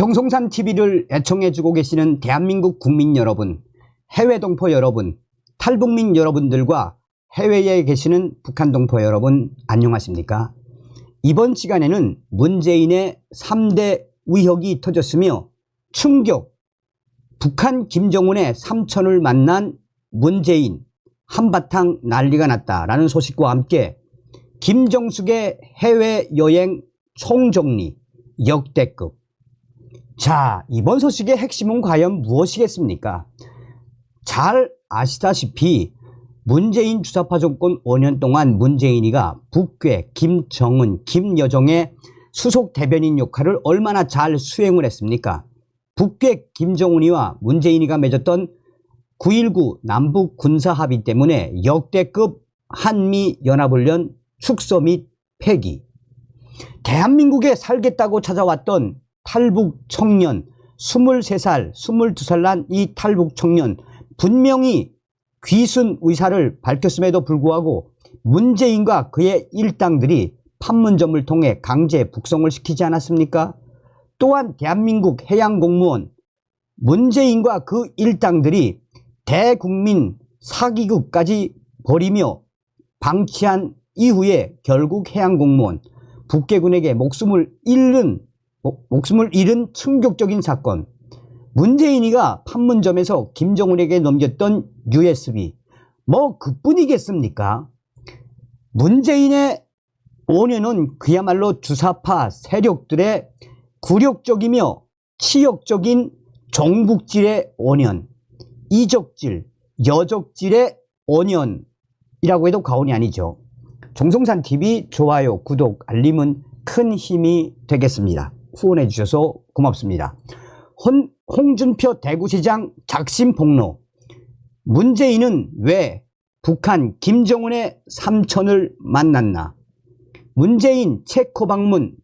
정성산 TV를 애청해주고 계시는 대한민국 국민 여러분, 해외 동포 여러분, 탈북민 여러분들과 해외에 계시는 북한 동포 여러분, 안녕하십니까? 이번 시간에는 문재인의 3대 의혹이 터졌으며 충격, 북한 김정은의 삼촌을 만난 문재인, 한바탕 난리가 났다라는 소식과 함께 김정숙의 해외여행 총정리 역대급 자, 이번 소식의 핵심은 과연 무엇이겠습니까? 잘 아시다시피 문재인 주사파 정권 5년 동안 문재인이가 북괴, 김정은, 김여정의 수속 대변인 역할을 얼마나 잘 수행을 했습니까? 북괴 김정은이와 문재인이가 맺었던 9.19 남북 군사 합의 때문에 역대급 한미 연합훈련 축소 및 폐기. 대한민국에 살겠다고 찾아왔던 탈북 청년 23살, 22살 난 이 탈북 청년 분명히 귀순 의사를 밝혔음에도 불구하고 문재인과 그의 일당들이 판문점을 통해 강제 북송을 시키지 않았습니까? 또한 대한민국 해양공무원 문재인과 그 일당들이 대국민 사기극까지 벌이며 방치한 이후에 결국 해양공무원 북계군에게 목숨을 잃는 목- 목숨을 잃은 충격적인 사건. 문재인이가 판문점에서 김정은에게 넘겼던 USB. 뭐 그뿐이겠습니까? 문재인의 5년은 그야말로 주사파 세력들의 굴욕적이며 치욕적인 종북질의 5년, 이적질, 여적질의 5년이라고 해도 과언이 아니죠. 정성산 TV 좋아요, 구독, 알림은 큰 힘이 되겠습니다. 후원해 주셔서 고맙습니다. 홍, 홍준표 대구시장 작심 폭로. 문재인은 왜 북한 김정은의 삼촌을 만났나? 문재인 체코 방문,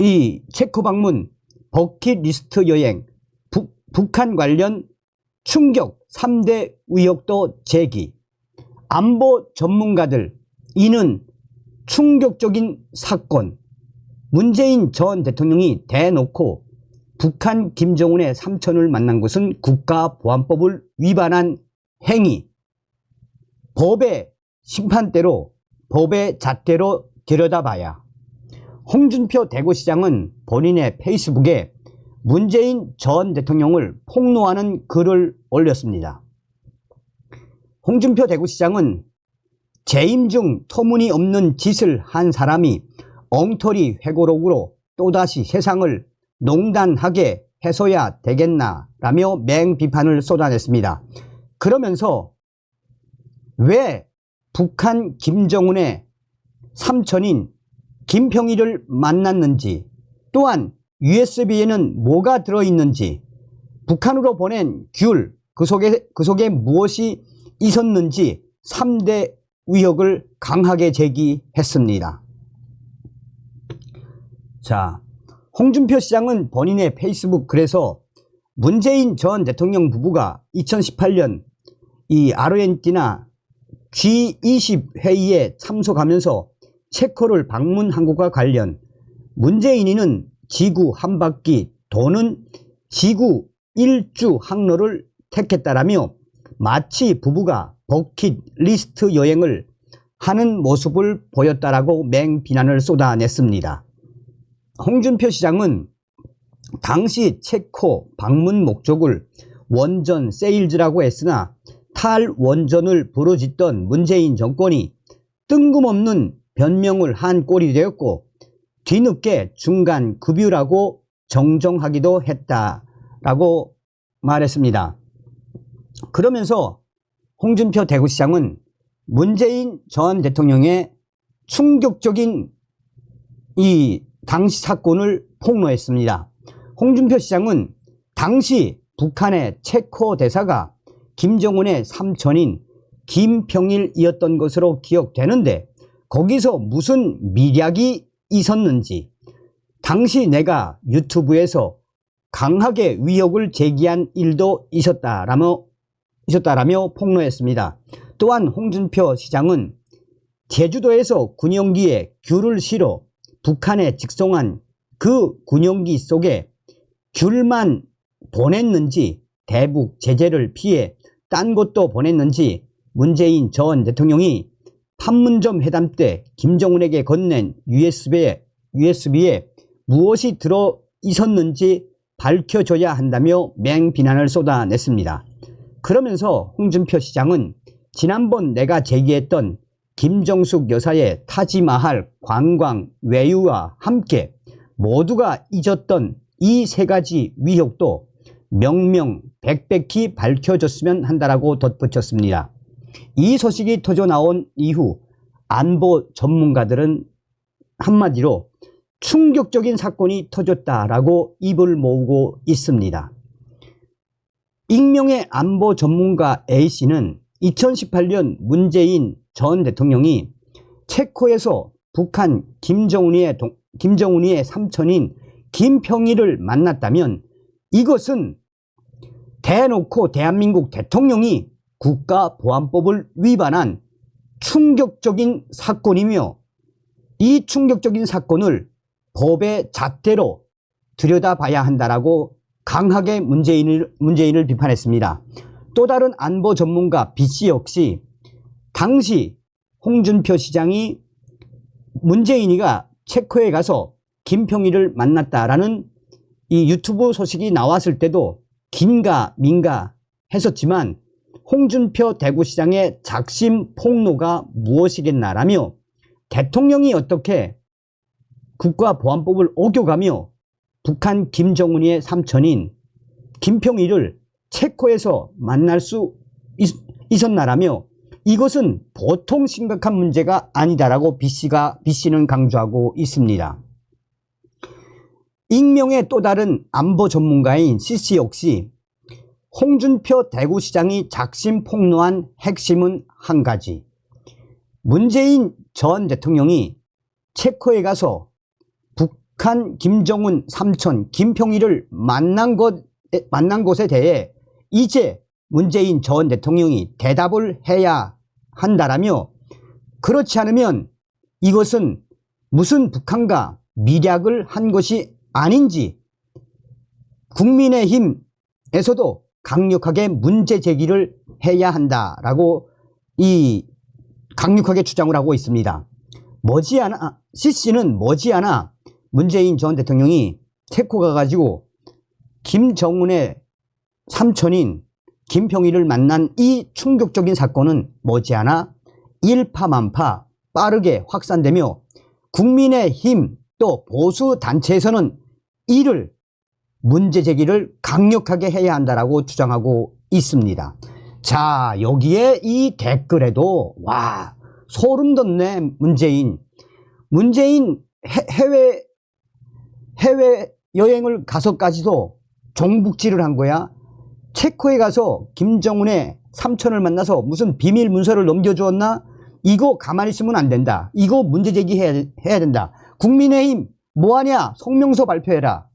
이 체코 방문 버킷리스트 여행, 북, 북한 관련 충격 3대 의혹도 제기. 안보 전문가들, 이는 충격적인 사건. 문재인 전 대통령이 대놓고 북한 김정은의 삼촌을 만난 것은 국가보안법을 위반한 행위. 법의 심판대로, 법의 잣대로 들여다봐야. 홍준표 대구시장은 본인의 페이스북에 문재인 전 대통령을 폭로하는 글을 올렸습니다. 홍준표 대구시장은 재임 중 터무니없는 짓을 한 사람이 엉터리 회고록으로 또다시 세상을 농단하게 해서야 되겠나 라며 맹비판을 쏟아냈습니다. 그러면서 왜 북한 김정은의 삼촌인 김평일을 만났는지 또한 USB에는 뭐가 들어있는지 북한으로 보낸 귤, 그 속에, 그 속에 무엇이 있었는지 3대 의혹을 강하게 제기했습니다. 자, 홍준표 시장은 본인의 페이스북 글에서 문재인 전 대통령 부부가 2018년 이 아르헨티나 G20 회의에 참석하면서 체코를 방문한 것과 관련 문재인이는 지구 한 바퀴 도는 지구 일주 항로를 택했다라며 마치 부부가 버킷 리스트 여행을 하는 모습을 보였다라고 맹비난을 쏟아냈습니다. 홍준표 시장은 당시 체코 방문 목적을 원전 세일즈라고 했으나 탈원전을 부르짖던 문재인 정권이 뜬금없는 변명을 한 꼴이 되었고 뒤늦게 중간 급유라고 정정하기도 했다라고 말했습니다. 그러면서 홍준표 대구시장은 문재인 전 대통령의 충격적인 이 당시 사건을 폭로했습니다. 홍준표 시장은 당시 북한의 체코 대사가 김정은의 삼촌인 김평일이었던 것으로 기억되는데 거기서 무슨 미략이 있었는지 당시 내가 유튜브에서 강하게 위협을 제기한 일도 있었다라며, 있었다라며 폭로했습니다. 또한 홍준표 시장은 제주도에서 군용기에 귤을 실어 북한에 직송한 그 군용기 속에 귤만 보냈는지 대북 제재를 피해 딴 곳도 보냈는지 문재인 전 대통령이 판문점 회담 때 김정은에게 건넨 USB에, USB에 무엇이 들어 있었는지 밝혀줘야 한다며 맹비난을 쏟아냈습니다. 그러면서 홍준표 시장은 지난번 내가 제기했던 김정숙 여사의 타지마할 관광 외유와 함께 모두가 잊었던 이 세 가지 위협도 명명백백히 밝혀졌으면 한다라고 덧붙였습니다. 이 소식이 터져 나온 이후 안보 전문가들은 한마디로 충격적인 사건이 터졌다라고 입을 모으고 있습니다. 익명의 안보 전문가 A씨는 2018년 문재인 전 대통령이 체코에서 북한 김정은이의, 동, 김정은이의 삼촌인 김평일을 만났다면 이것은 대놓고 대한민국 대통령이 국가보안법을 위반한 충격적인 사건이며 이 충격적인 사건을 법의 잣대로 들여다봐야 한다라고 강하게 문재인을, 문재인을 비판했습니다. 또 다른 안보 전문가 B씨 역시 당시 홍준표 시장이 문재인이가 체코에 가서 김평일을 만났다라는 이 유튜브 소식이 나왔을 때도 긴가 민가 했었지만 홍준표 대구시장의 작심 폭로가 무엇이겠나라며 대통령이 어떻게 국가보안법을 어겨가며 북한 김정은이의 삼촌인 김평일을 체코에서 만날 수 있, 있었나라며 이것은 보통 심각한 문제가 아니다라고 B씨가, B씨는 강조하고 있습니다. 익명의 또 다른 안보 전문가인 C씨 역시 홍준표 대구시장이 작심 폭로한 핵심은 한 가지. 문재인 전 대통령이 체코에 가서 북한 김정은 삼촌 김평일을 만난 것, 만난 것에 대해 이제 문재인 전 대통령이 대답을 해야 한다라며 그렇지 않으면 이것은 무슨 북한과 미략을 한 것이 아닌지 국민의힘에서도 강력하게 문제 제기를 해야 한다라고 이 강력하게 주장을 하고 있습니다. 머지않아 CC는 머지않아 문재인 전 대통령이 체코 가가지고 김정은의 삼촌인 김평일을 만난 이 충격적인 사건은 머지않아 일파만파 빠르게 확산되며 국민의힘 또 보수 단체에서는 이를 문제 제기를 강력하게 해야 한다라고 주장하고 있습니다. 자, 여기에 이 댓글에도 와, 소름 돋네, 문재인. 문재인 해외 해외 여행을 가서까지도 종북질을 한 거야. 체코에 가서 김정은의 삼촌을 만나서 무슨 비밀 문서를 넘겨주었나? 이거 가만히 있으면 안 된다. 이거 문제 제기해야 해야 된다. 국민의힘 뭐하냐? 성명서 발표해라.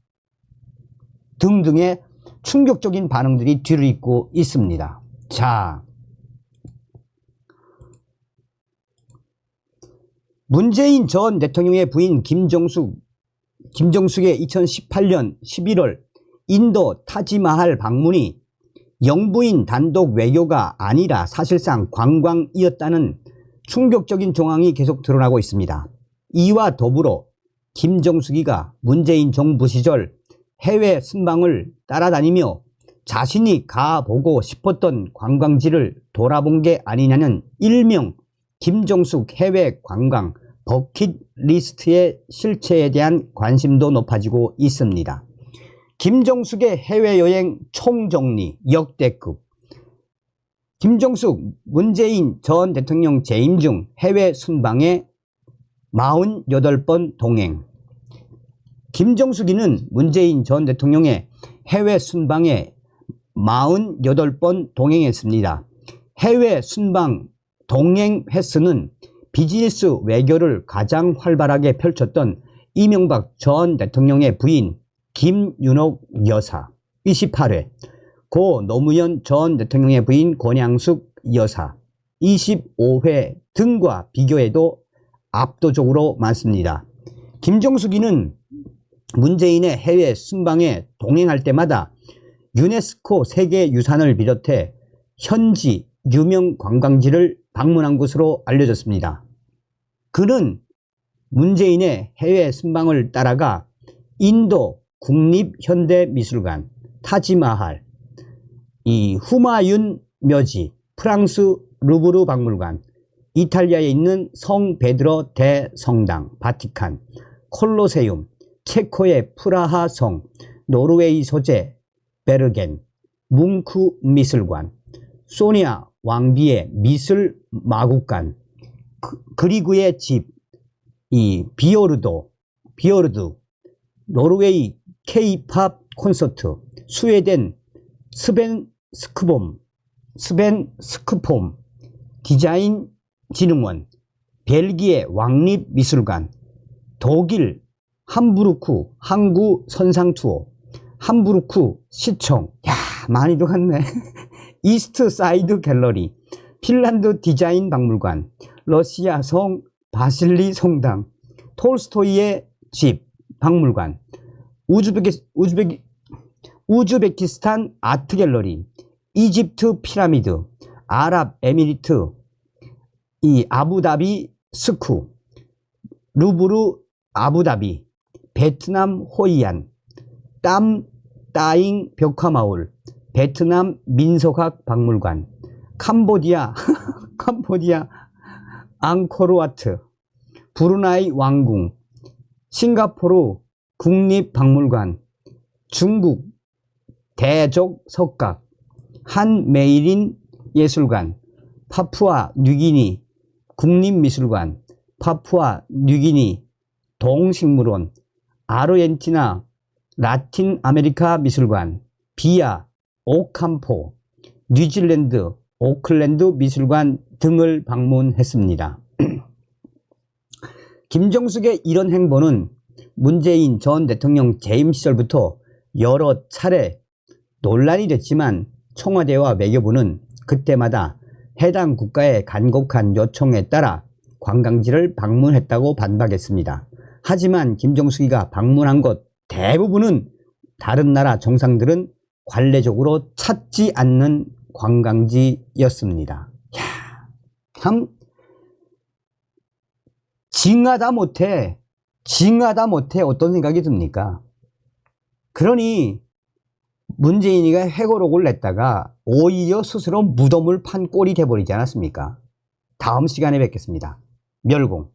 등등의 충격적인 반응들이 뒤를 잇고 있습니다. 자, 문재인 전 대통령의 부인 김정숙, 김정숙의 2018년 11월 인도 타지마할 방문이 영부인 단독 외교가 아니라 사실상 관광이었다는 충격적인 정황이 계속 드러나고 있습니다. 이와 더불어 김정숙이가 문재인 정부 시절 해외 순방을 따라다니며 자신이 가보고 싶었던 관광지를 돌아본 게 아니냐는 일명 김정숙 해외 관광 버킷리스트의 실체에 대한 관심도 높아지고 있습니다. 김정숙의 해외여행 총정리 역대급 김정숙 문재인 전 대통령 재임 중 해외 순방에 48번 동행 김정숙이는 문재인 전 대통령의 해외 순방에 48번 동행했습니다. 해외 순방 동행 횟수는 비즈니스 외교를 가장 활발하게 펼쳤던 이명박 전 대통령의 부인 김윤옥 여사 28회, 고 노무현 전 대통령의 부인 권양숙 여사 25회 등과 비교해도 압도적으로 많습니다. 김정숙이는 문재인의 해외 순방에 동행할 때마다 유네스코 세계유산을 비롯해 현지 유명 관광지를 방문한 것으로 알려졌습니다. 그는 문재인의 해외 순방을 따라가 인도 국립현대미술관, 타지마할, 이 후마윤 묘지, 프랑스 루브르 박물관, 이탈리아에 있는 성 베드로 대성당, 바티칸, 콜로세움, 체코의 프라하 성, 노르웨이 소재 베르겐, 뭉크 미술관, 소니아 왕비의 미술 마국관, 그, 그리그의 집, 이 비오르도, 비오르드, 노르웨이 K-팝 콘서트, 스웨덴 스벤 스크봄, 스벤 스크폼, 디자인 진흥원, 벨기에 왕립미술관, 독일 함부르크 항구 선상 투어, 함부르크 시청, 야 많이도 갔네. 이스트 사이드 갤러리, 핀란드 디자인 박물관, 러시아 성 바실리 성당, 톨스토이의 집 박물관, 우즈베키, 우즈베키, 우즈베키스탄 아트 갤러리, 이집트 피라미드, 아랍 에미리트, 이 아부다비 스쿠, 루브르 아부다비, 베트남 호이안, 땀 따잉 벽화마을, 베트남 민속학 박물관, 캄보디아, 캄보디아 앙코르와트, 브루나이 왕궁, 싱가포르 국립박물관, 중국 대족 석각, 한메이린 예술관, 파푸아 뉴기니 국립미술관, 파푸아 뉴기니 동식물원, 아르헨티나 라틴 아메리카 미술관, 비아, 오캄포, 뉴질랜드 오클랜드 미술관 등을 방문했습니다. 김정숙의 이런 행보는 문재인 전 대통령 재임 시절부터 여러 차례 논란이 됐지만 청와대와 외교부는 그때마다 해당 국가의 간곡한 요청에 따라 관광지를 방문했다고 반박했습니다. 하지만 김정숙이가 방문한 곳 대부분은 다른 나라 정상들은 관례적으로 찾지 않는 관광지였습니다. 야, 참 징하다 못해 징하다 못해 어떤 생각이 듭니까? 그러니 문재인이가 회고록을 냈다가 오히려 스스로 무덤을 판 꼴이 돼버리지 않았습니까? 다음 시간에 뵙겠습니다. 멸공.